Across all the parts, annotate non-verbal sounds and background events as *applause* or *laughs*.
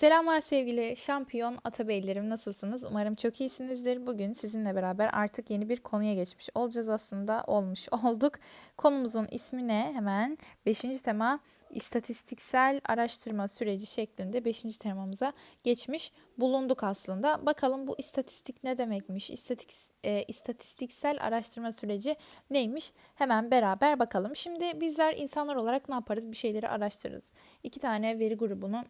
Selamlar sevgili şampiyon atabeylerim nasılsınız? Umarım çok iyisinizdir. Bugün sizinle beraber artık yeni bir konuya geçmiş olacağız aslında. Olmuş *laughs* olduk. Konumuzun ismi ne? Hemen 5. tema istatistiksel araştırma süreci şeklinde 5. temamıza geçmiş bulunduk aslında. Bakalım bu istatistik ne demekmiş? İstatik, e, istatistiksel araştırma süreci neymiş? Hemen beraber bakalım. Şimdi bizler insanlar olarak ne yaparız? Bir şeyleri araştırırız. İki tane veri grubunu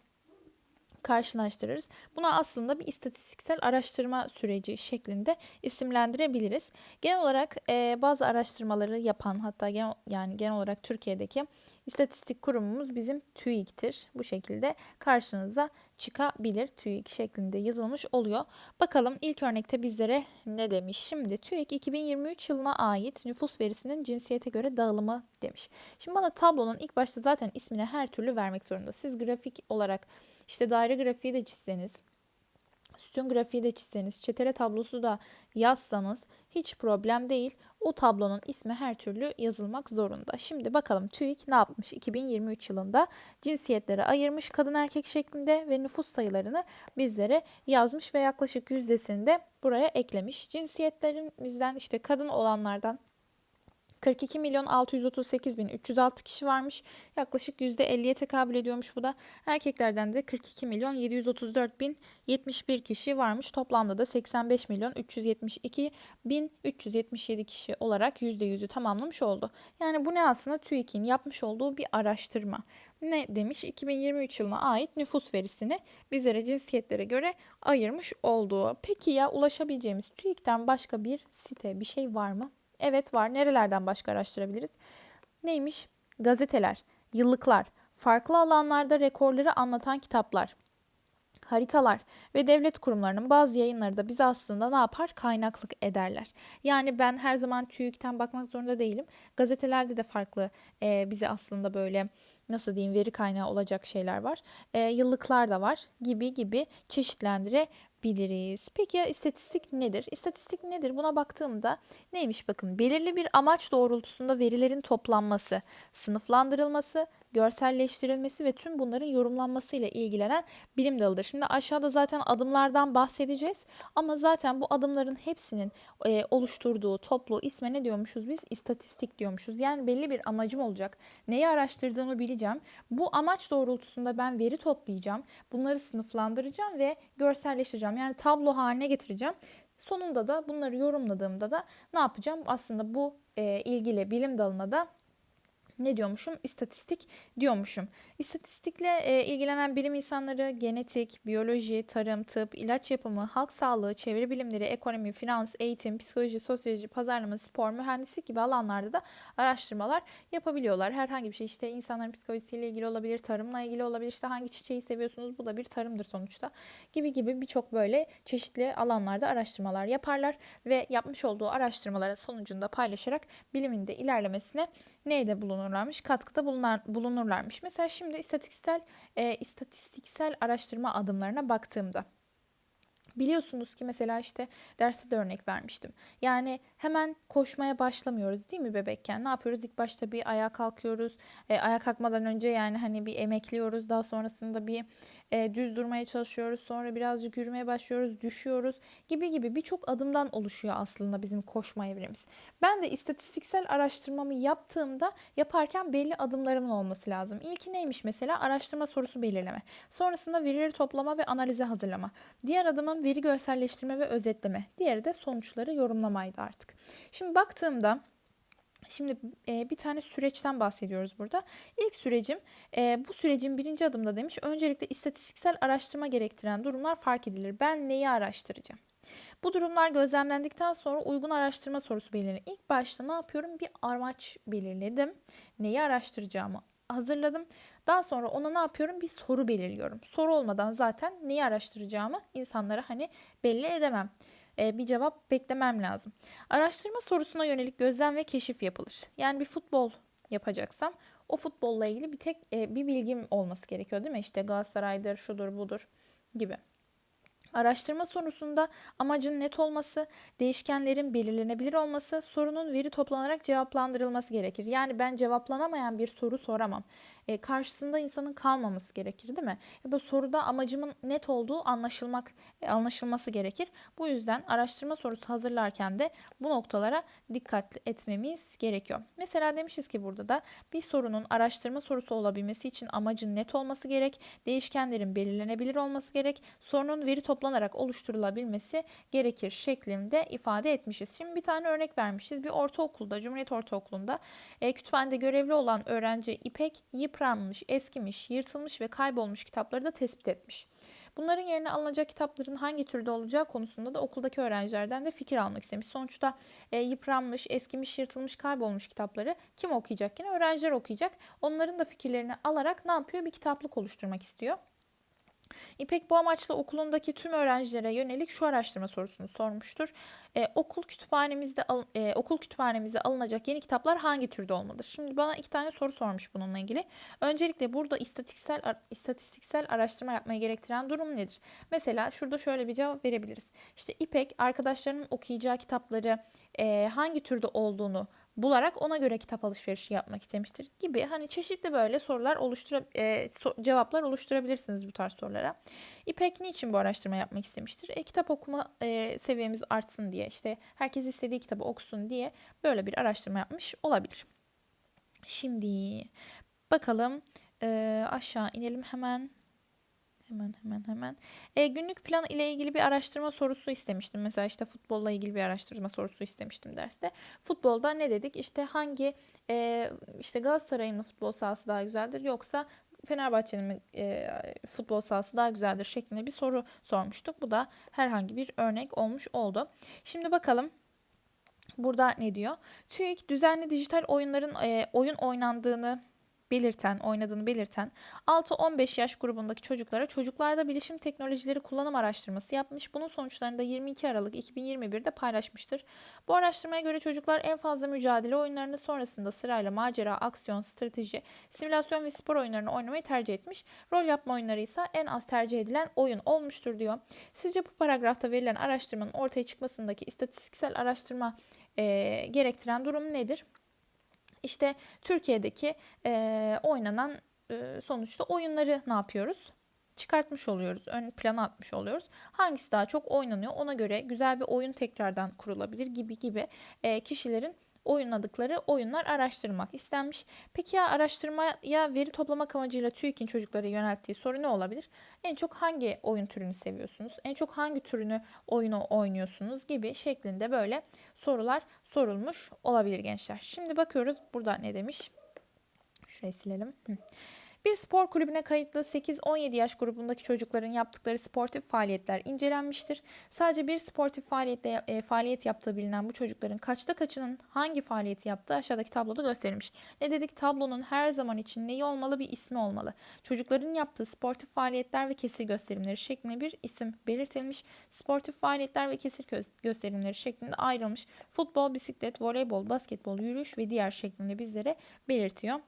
karşılaştırırız. Buna aslında bir istatistiksel araştırma süreci şeklinde isimlendirebiliriz. Genel olarak e, bazı araştırmaları yapan hatta genel, yani genel olarak Türkiye'deki istatistik kurumumuz bizim TÜİK'tir. Bu şekilde karşınıza çıkabilir. TÜİK şeklinde yazılmış oluyor. Bakalım ilk örnekte bizlere ne demiş? Şimdi TÜİK 2023 yılına ait nüfus verisinin cinsiyete göre dağılımı demiş. Şimdi bana tablonun ilk başta zaten ismini her türlü vermek zorunda. Siz grafik olarak işte daire grafiği de çizseniz, sütun grafiği de çizseniz, çetele tablosu da yazsanız hiç problem değil. O tablonun ismi her türlü yazılmak zorunda. Şimdi bakalım TÜİK ne yapmış? 2023 yılında cinsiyetleri ayırmış kadın erkek şeklinde ve nüfus sayılarını bizlere yazmış ve yaklaşık yüzdesini de buraya eklemiş. Cinsiyetlerimizden işte kadın olanlardan 42 milyon 638 bin 306 kişi varmış. Yaklaşık %50'ye tekabül ediyormuş bu da. Erkeklerden de 42 milyon 734 bin 71 kişi varmış. Toplamda da 85 milyon 372 bin 377 kişi olarak %100'ü tamamlamış oldu. Yani bu ne aslında TÜİK'in yapmış olduğu bir araştırma. Ne demiş? 2023 yılına ait nüfus verisini bizlere cinsiyetlere göre ayırmış olduğu. Peki ya ulaşabileceğimiz TÜİK'ten başka bir site bir şey var mı? Evet var. Nerelerden başka araştırabiliriz? Neymiş? Gazeteler, yıllıklar, farklı alanlarda rekorları anlatan kitaplar, haritalar ve devlet kurumlarının bazı yayınları da bize aslında ne yapar? Kaynaklık ederler. Yani ben her zaman TÜİK'ten bakmak zorunda değilim. Gazetelerde de farklı e, bize aslında böyle nasıl diyeyim veri kaynağı olacak şeyler var. E, yıllıklar da var gibi gibi çeşitlendire biliriz. Peki ya istatistik nedir? İstatistik nedir? Buna baktığımda neymiş bakın belirli bir amaç doğrultusunda verilerin toplanması, sınıflandırılması, görselleştirilmesi ve tüm bunların yorumlanması ile ilgilenen bilim dalıdır. Şimdi aşağıda zaten adımlardan bahsedeceğiz ama zaten bu adımların hepsinin e, oluşturduğu toplu isme ne diyormuşuz biz? İstatistik diyormuşuz. Yani belli bir amacım olacak. Neyi araştırdığımı bileceğim. Bu amaç doğrultusunda ben veri toplayacağım. Bunları sınıflandıracağım ve görselleştireceğim. Yani tablo haline getireceğim. Sonunda da bunları yorumladığımda da ne yapacağım? Aslında bu e, ilgili bilim dalına da ne diyormuşum? İstatistik diyormuşum. İstatistikle e, ilgilenen bilim insanları genetik, biyoloji, tarım, tıp, ilaç yapımı, halk sağlığı, çevre bilimleri, ekonomi, finans, eğitim, psikoloji, sosyoloji, pazarlama, spor, mühendislik gibi alanlarda da araştırmalar yapabiliyorlar. Herhangi bir şey işte insanların psikolojisiyle ilgili olabilir, tarımla ilgili olabilir. İşte hangi çiçeği seviyorsunuz? Bu da bir tarımdır sonuçta. Gibi gibi birçok böyle çeşitli alanlarda araştırmalar yaparlar ve yapmış olduğu araştırmaların sonucunda paylaşarak bilimin de ilerlemesine neyde bulunur? Bulunurlarmış, katkıda bulunar, bulunurlarmış. Mesela şimdi istatistiksel e, istatistiksel araştırma adımlarına baktığımda Biliyorsunuz ki mesela işte derste de örnek vermiştim. Yani hemen koşmaya başlamıyoruz değil mi bebekken? Ne yapıyoruz? İlk başta bir ayağa kalkıyoruz. E, ayağa kalkmadan önce yani hani bir emekliyoruz. Daha sonrasında bir e, düz durmaya çalışıyoruz. Sonra birazcık yürümeye başlıyoruz, düşüyoruz gibi gibi birçok adımdan oluşuyor aslında bizim koşma evremiz. Ben de istatistiksel araştırmamı yaptığımda yaparken belli adımlarımın olması lazım. İlki neymiş mesela? Araştırma sorusu belirleme. Sonrasında verileri toplama ve analize hazırlama. Diğer adımım veri görselleştirme ve özetleme. Diğeri de sonuçları yorumlamaydı artık. Şimdi baktığımda Şimdi e, bir tane süreçten bahsediyoruz burada. İlk sürecim e, bu sürecin birinci adımda demiş öncelikle istatistiksel araştırma gerektiren durumlar fark edilir. Ben neyi araştıracağım? Bu durumlar gözlemlendikten sonra uygun araştırma sorusu belirlenir. İlk başta ne yapıyorum? Bir amaç belirledim. Neyi araştıracağımı hazırladım. Daha sonra ona ne yapıyorum? Bir soru belirliyorum. Soru olmadan zaten neyi araştıracağımı insanlara hani belli edemem. Ee, bir cevap beklemem lazım. Araştırma sorusuna yönelik gözlem ve keşif yapılır. Yani bir futbol yapacaksam o futbolla ilgili bir tek e, bir bilgim olması gerekiyor değil mi? İşte Galatasaray'dır, şudur, budur gibi. Araştırma sonrasında amacın net olması, değişkenlerin belirlenebilir olması, sorunun veri toplanarak cevaplandırılması gerekir. Yani ben cevaplanamayan bir soru soramam. E, karşısında insanın kalmaması gerekir değil mi? Ya da soruda amacımın net olduğu anlaşılmak e, anlaşılması gerekir. Bu yüzden araştırma sorusu hazırlarken de bu noktalara dikkat etmemiz gerekiyor. Mesela demişiz ki burada da bir sorunun araştırma sorusu olabilmesi için amacın net olması gerek, değişkenlerin belirlenebilir olması gerek, sorunun veri toplanarak oluşturulabilmesi gerekir şeklinde ifade etmişiz. Şimdi bir tane örnek vermişiz. Bir ortaokulda, Cumhuriyet Ortaokulu'nda e, kütüphanede görevli olan öğrenci İpek yıpranmış, eskimiş, yırtılmış ve kaybolmuş kitapları da tespit etmiş. Bunların yerine alınacak kitapların hangi türde olacağı konusunda da okuldaki öğrencilerden de fikir almak istemiş. Sonuçta e, yıpranmış, eskimiş, yırtılmış, kaybolmuş kitapları kim okuyacak? Yine öğrenciler okuyacak. Onların da fikirlerini alarak ne yapıyor? Bir kitaplık oluşturmak istiyor. İpek bu amaçla okulundaki tüm öğrencilere yönelik şu araştırma sorusunu sormuştur. Ee, okul kütüphanemizde al, e, okul kütüphanemize alınacak yeni kitaplar hangi türde olmalıdır? Şimdi bana iki tane soru sormuş bununla ilgili. Öncelikle burada istatistiksel istatistiksel araştırma yapmayı gerektiren durum nedir? Mesela şurada şöyle bir cevap verebiliriz. İşte İpek arkadaşlarının okuyacağı kitapları e, hangi türde olduğunu bularak ona göre kitap alışverişi yapmak istemiştir gibi hani çeşitli böyle sorular oluştura e, so, cevaplar oluşturabilirsiniz bu tarz sorulara. İpek niçin bu araştırma yapmak istemiştir? E, kitap okuma e, seviyemiz artsın diye işte herkes istediği kitabı okusun diye böyle bir araştırma yapmış olabilir. Şimdi bakalım e, aşağı inelim hemen. Hemen hemen hemen. E, günlük plan ile ilgili bir araştırma sorusu istemiştim. Mesela işte futbolla ilgili bir araştırma sorusu istemiştim derste. Futbolda ne dedik? İşte hangi e, işte Galatasaray'ın mı futbol sahası daha güzeldir yoksa Fenerbahçe'nin mi e, futbol sahası daha güzeldir şeklinde bir soru sormuştuk. Bu da herhangi bir örnek olmuş oldu. Şimdi bakalım burada ne diyor? TÜİK düzenli dijital oyunların e, oyun oynandığını belirten, oynadığını belirten 6-15 yaş grubundaki çocuklara çocuklarda bilişim teknolojileri kullanım araştırması yapmış. Bunun sonuçlarını da 22 Aralık 2021'de paylaşmıştır. Bu araştırmaya göre çocuklar en fazla mücadele oyunlarını sonrasında sırayla macera, aksiyon, strateji, simülasyon ve spor oyunlarını oynamayı tercih etmiş. Rol yapma oyunları ise en az tercih edilen oyun olmuştur diyor. Sizce bu paragrafta verilen araştırmanın ortaya çıkmasındaki istatistiksel araştırma e, gerektiren durum nedir? İşte Türkiye'deki e, oynanan e, sonuçta oyunları ne yapıyoruz? çıkartmış oluyoruz. Ön plana atmış oluyoruz. Hangisi daha çok oynanıyor ona göre güzel bir oyun tekrardan kurulabilir gibi gibi e, kişilerin oynadıkları oyunlar araştırmak istenmiş. Peki ya araştırmaya veri toplamak amacıyla TÜİK'in çocuklara yönelttiği soru ne olabilir? En çok hangi oyun türünü seviyorsunuz? En çok hangi türünü oyunu oynuyorsunuz gibi şeklinde böyle sorular sorulmuş olabilir gençler. Şimdi bakıyoruz burada ne demiş? Şurayı silelim. Hı. Bir spor kulübüne kayıtlı 8-17 yaş grubundaki çocukların yaptıkları sportif faaliyetler incelenmiştir. Sadece bir sportif faaliyette e, faaliyet yaptığı bilinen bu çocukların kaçta kaçının hangi faaliyeti yaptığı aşağıdaki tabloda gösterilmiş. Ne dedik? Tablonun her zaman için neyi olmalı? Bir ismi olmalı. Çocukların yaptığı sportif faaliyetler ve kesir gösterimleri şeklinde bir isim belirtilmiş. Sportif faaliyetler ve kesir gösterimleri şeklinde ayrılmış. Futbol, bisiklet, voleybol, basketbol, yürüyüş ve diğer şeklinde bizlere belirtiyor.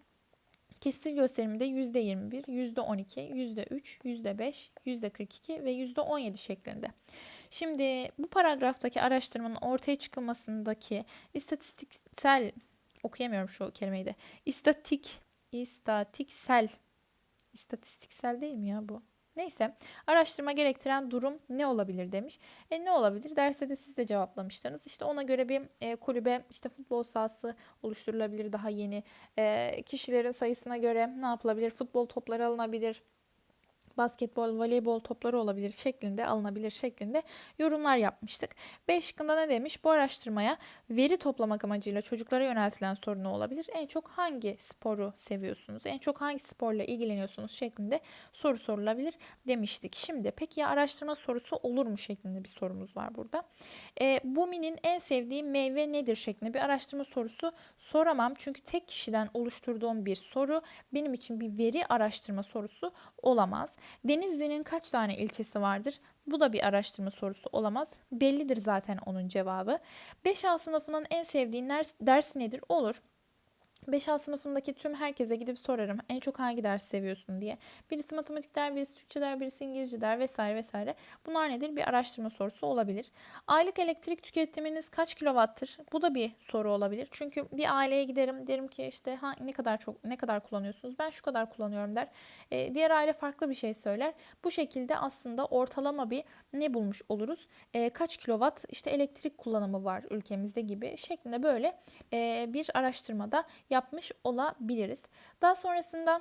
Kesir gösteriminde %21, %12, %3, %5, %42 ve %17 şeklinde. Şimdi bu paragraftaki araştırmanın ortaya çıkılmasındaki istatistiksel okuyamıyorum şu kelimeyi de. İstatik, istatiksel istatistiksel değil mi ya bu? Neyse araştırma gerektiren durum ne olabilir demiş. E ne olabilir? Derste de siz de cevaplamıştınız. İşte ona göre bir e, kulübe işte futbol sahası oluşturulabilir daha yeni. E, kişilerin sayısına göre ne yapılabilir? Futbol topları alınabilir basketbol, voleybol topları olabilir şeklinde alınabilir şeklinde yorumlar yapmıştık. B şıkkında ne demiş? Bu araştırmaya veri toplamak amacıyla çocuklara yöneltilen soru ne olabilir? En çok hangi sporu seviyorsunuz? En çok hangi sporla ilgileniyorsunuz şeklinde soru sorulabilir demiştik. Şimdi peki ya araştırma sorusu olur mu şeklinde bir sorumuz var burada. E, Bumi'nin en sevdiği meyve nedir şeklinde bir araştırma sorusu soramam. Çünkü tek kişiden oluşturduğum bir soru benim için bir veri araştırma sorusu olamaz. Denizli'nin kaç tane ilçesi vardır? Bu da bir araştırma sorusu olamaz. Bellidir zaten onun cevabı. 5A sınıfının en sevdiğin ders, ders nedir? Olur. 5A sınıfındaki tüm herkese gidip sorarım en çok hangi dersi seviyorsun diye. Birisi matematik der, birisi Türkçe der, birisi İngilizce der vesaire vesaire. Bunlar nedir? Bir araştırma sorusu olabilir. Aylık elektrik tüketiminiz kaç kilowattır? Bu da bir soru olabilir. Çünkü bir aileye giderim derim ki işte ha, ne kadar çok ne kadar kullanıyorsunuz? Ben şu kadar kullanıyorum der. Ee, diğer aile farklı bir şey söyler. Bu şekilde aslında ortalama bir ne bulmuş oluruz? Ee, kaç kilowatt işte elektrik kullanımı var ülkemizde gibi şeklinde böyle e, bir araştırmada yapmış olabiliriz. Daha sonrasında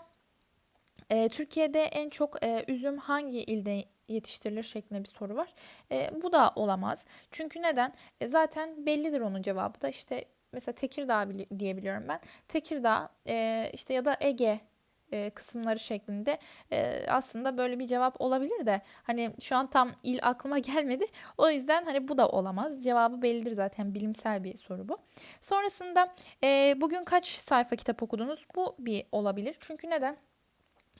e, Türkiye'de en çok e, üzüm hangi ilde yetiştirilir şeklinde bir soru var. E, bu da olamaz. Çünkü neden? E, zaten bellidir onun cevabı da. İşte mesela Tekirdağ bili- diyebiliyorum ben. Tekirdağ e, işte ya da Ege e, kısımları şeklinde e, aslında böyle bir cevap olabilir de hani şu an tam il aklıma *laughs* gelmedi. O yüzden hani bu da olamaz. Cevabı bellidir zaten bilimsel bir soru bu. Sonrasında e, bugün kaç sayfa kitap okudunuz? Bu bir olabilir. Çünkü neden?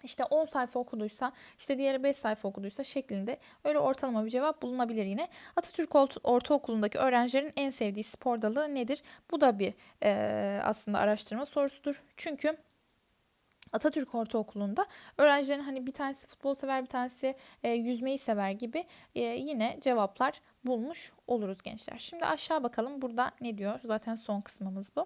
İşte 10 sayfa okuduysa, işte diğeri 5 sayfa okuduysa şeklinde öyle ortalama bir cevap bulunabilir yine. Atatürk Ort- Ortaokulu'ndaki öğrencilerin en sevdiği spor dalı nedir? Bu da bir e, aslında araştırma sorusudur. Çünkü Atatürk Ortaokulu'nda öğrencilerin hani bir tanesi futbol sever, bir tanesi e, yüzmeyi sever gibi e, yine cevaplar bulmuş oluruz gençler. Şimdi aşağı bakalım burada ne diyor? Zaten son kısmımız bu.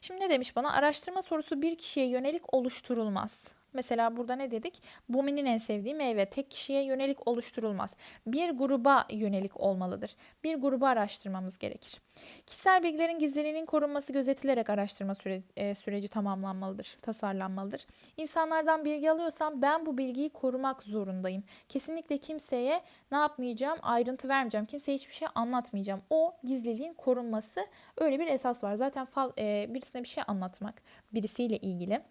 Şimdi ne demiş bana? Araştırma sorusu bir kişiye yönelik oluşturulmaz. Mesela burada ne dedik? Bumi'nin en sevdiği meyve tek kişiye yönelik oluşturulmaz. Bir gruba yönelik olmalıdır. Bir grubu araştırmamız gerekir. Kişisel bilgilerin gizliliğinin korunması gözetilerek araştırma süre- e, süreci tamamlanmalıdır, tasarlanmalıdır. İnsanlardan bilgi alıyorsam ben bu bilgiyi korumak zorundayım. Kesinlikle kimseye ne yapmayacağım? Ayrıntı vermeyeceğim. Kimseye hiçbir şey anlatmayacağım. O gizliliğin korunması öyle bir esas var. Zaten fal, e, birisine bir şey anlatmak, birisiyle ilgili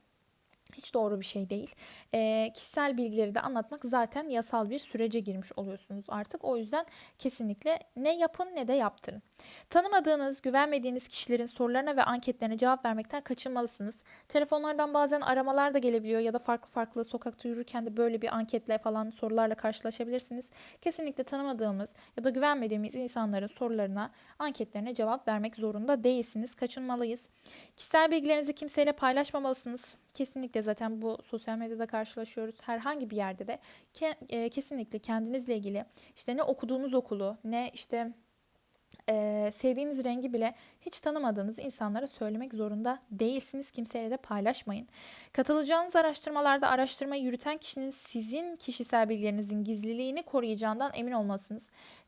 hiç doğru bir şey değil. Ee, kişisel bilgileri de anlatmak zaten yasal bir sürece girmiş oluyorsunuz artık. O yüzden kesinlikle ne yapın ne de yaptırın. Tanımadığınız, güvenmediğiniz kişilerin sorularına ve anketlerine cevap vermekten kaçınmalısınız. Telefonlardan bazen aramalar da gelebiliyor ya da farklı farklı sokakta yürürken de böyle bir anketle falan sorularla karşılaşabilirsiniz. Kesinlikle tanımadığımız ya da güvenmediğimiz insanların sorularına, anketlerine cevap vermek zorunda değilsiniz. Kaçınmalıyız. Kişisel bilgilerinizi kimseyle paylaşmamalısınız. Kesinlikle zaten bu sosyal medyada karşılaşıyoruz. Herhangi bir yerde de ke- e, kesinlikle kendinizle ilgili işte ne okuduğunuz okulu ne işte e, sevdiğiniz rengi bile hiç tanımadığınız insanlara söylemek zorunda değilsiniz. Kimseyle de paylaşmayın. Katılacağınız araştırmalarda araştırmayı yürüten kişinin sizin kişisel bilgilerinizin gizliliğini koruyacağından emin olmalısınız.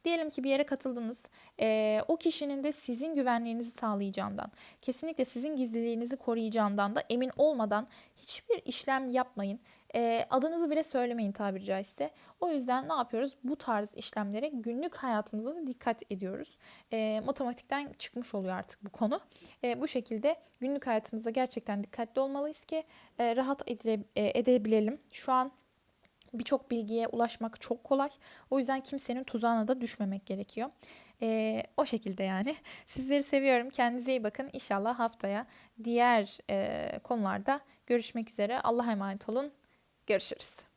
Diyelim ki bir yere katıldınız. e, o kişinin de sizin güvenliğinizi sağlayacağından, kesinlikle sizin gizliliğinizi koruyacağından da emin olmadan hiçbir işlem yapmayın. E, adınızı bile söylemeyin tabiri caizse. O yüzden ne yapıyoruz? Bu tarz işlemlere günlük hayatımızda da dikkat ediyoruz. E, matematikten çıkmış oluyor artık bu konu. E, bu şekilde günlük hayatımızda gerçekten dikkatli olmalıyız ki e, rahat edile- e, edebilelim. Şu an birçok bilgiye ulaşmak çok kolay. O yüzden kimsenin tuzağına da düşmemek gerekiyor. E, o şekilde yani. *laughs* Sizleri seviyorum. Kendinize iyi bakın. İnşallah haftaya diğer e, konularda görüşmek üzere. Allah'a emanet olun. Görüşürüz.